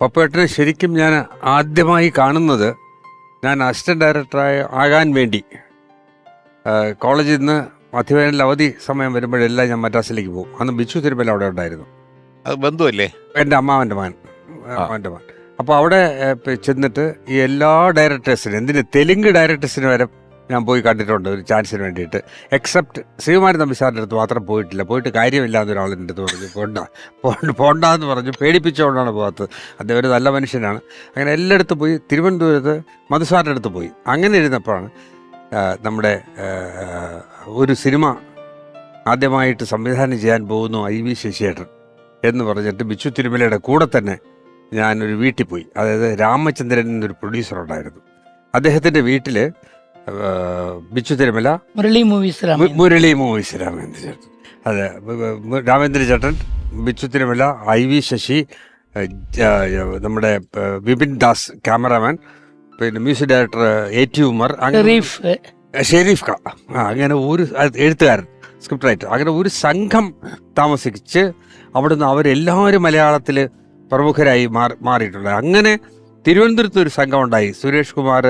പപ്പേട്ടനെ ശരിക്കും ഞാൻ ആദ്യമായി കാണുന്നത് ഞാൻ അസിസ്റ്റന്റ് ഡയറക്ടറായ ആകാൻ വേണ്ടി. കോളേജിൽ നിന്ന് മധ്യവേനൽ അവധി സമയം വരുമ്പോഴെല്ലാം ഞാൻ മദ്രാസിലേക്ക് പോകും. അന്ന് ബിച്ചു തിരുമല അവിടെ ഉണ്ടായിരുന്നു. അത് ബന്ധുവല്ലേ? എന്റെ അമ്മാവന്റെ മകൻ അമ്മാവന്റെ മകൻ. അപ്പോൾ അവിടെ ചെന്നിട്ട് ഈ എല്ലാ ഡയറക്ടേഴ്സിനും എന്തിന് തെലുങ്ക് ഡയറക്ടേഴ്സിന് വരെ ഞാൻ പോയി കണ്ടിട്ടുണ്ട് ഒരു ചാൻസിന് വേണ്ടിയിട്ട്. എക്സെപ്റ്റ് ശ്രീകുമാരൻ തമ്പി സാറിന്റെ അടുത്ത് മാത്രം പോയിട്ടില്ല. പോയിട്ട് കാര്യമില്ല ഒരാളിന്റെ അടുത്ത് പറഞ്ഞു പോണ്ട പോണ്ട പോണ്ട എന്ന് പറഞ്ഞു പേടിപ്പിച്ചുകൊണ്ടാണ് പോകാത്തത്. അദ്ദേഹം ഒരു നല്ല മനുഷ്യനാണ്. അങ്ങനെ എല്ലായിടത്തും പോയി തിരുവനന്തപുരത്ത് മധുസാറിന്റെ അടുത്ത് പോയി. അങ്ങനെ ഇരുന്നപ്പോഴാണ് നമ്മുടെ ഒരു സിനിമ ആദ്യമായിട്ട് സംവിധാനം ചെയ്യാൻ പോകുന്നു ഐ വി ശശിയേട്ടൻ എന്ന് പറഞ്ഞിട്ട് ബിച്ചു തിരുമലയുടെ കൂടെ തന്നെ ഞാനൊരു വീട്ടിൽ പോയി. അതായത് രാമചന്ദ്രൻ എന്നൊരു പ്രൊഡ്യൂസർ ഉണ്ടായിരുന്നു. അദ്ദേഹത്തിന്റെ വീട്ടിൽ ബിച്ചു തിരുമല. മുരളി മൂവീസ് മുരളി മൂവീസ് രാമേന്ദ്ര ചേട്ടൻ. അതെ രാമേന്ദ്ര ചേട്ടൻ ബിച്ചു തിരുമല ഐ വി ശശി നമ്മുടെ വിപിൻ ദാസ് ക്യാമറാമാൻ പിന്നെ music director A T Umar Sharif Sharif ആ, അങ്ങനെ ഒരു എഴുത്തുകാരൻ സ്ക്രിപ്റ്റ് റൈറ്റർ അങ്ങനെ ഒരു സംഘം താമസിച്ച് അവിടുന്ന് അവരെല്ലാവരും മലയാളത്തിൽ പ്രമുഖരായി മാറി മാറിയിട്ടുണ്ട്. അങ്ങനെ തിരുവനന്തപുരത്ത് ഒരു സംഘം ഉണ്ടായി സുരേഷ് കുമാർ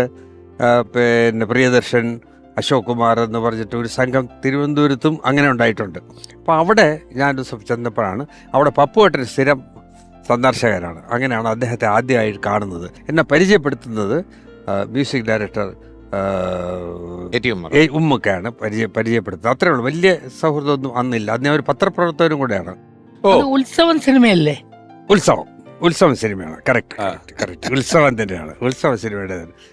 പിന്നെ പ്രിയദർശൻ അശോക് കുമാർ എന്ന് പറഞ്ഞിട്ട് ഒരു സംഘം തിരുവനന്തപുരത്തും അങ്ങനെ ഉണ്ടായിട്ടുണ്ട്. അപ്പോൾ അവിടെ ഞാൻ ചെന്നപ്പോഴാണ് അവിടെ പപ്പുവേട്ടൻ സ്ഥിരം സന്ദർശകരാണ് അങ്ങനെയാണ് അദ്ദേഹത്തെ ആദ്യമായി കാണുന്നത്. എന്നെ പരിചയപ്പെടുത്തുന്നത് മ്യൂസിക് ഡയറക്ടർ ഉമ്മക്കാണ് പരിചയ പരിചയപ്പെടുത്തുന്നത്. അത്രേ ഉള്ളൂ. വലിയ സൗഹൃദമൊന്നും അന്നില്ല. അന്ന് ഞാൻ ഒരു പത്രപ്രവർത്തകനും കൂടെയാണ്. ഓ. അത് ഉത്സവം സിനിമയല്ലേ? ഉത്സവം. ഉത്സവം സിനിമയാണ്. കറക്റ്റ്. കറക്റ്റ് ഉത്സവം തന്നെയാണ്. ഉത്സവ സിനിമയുടെ തന്നെ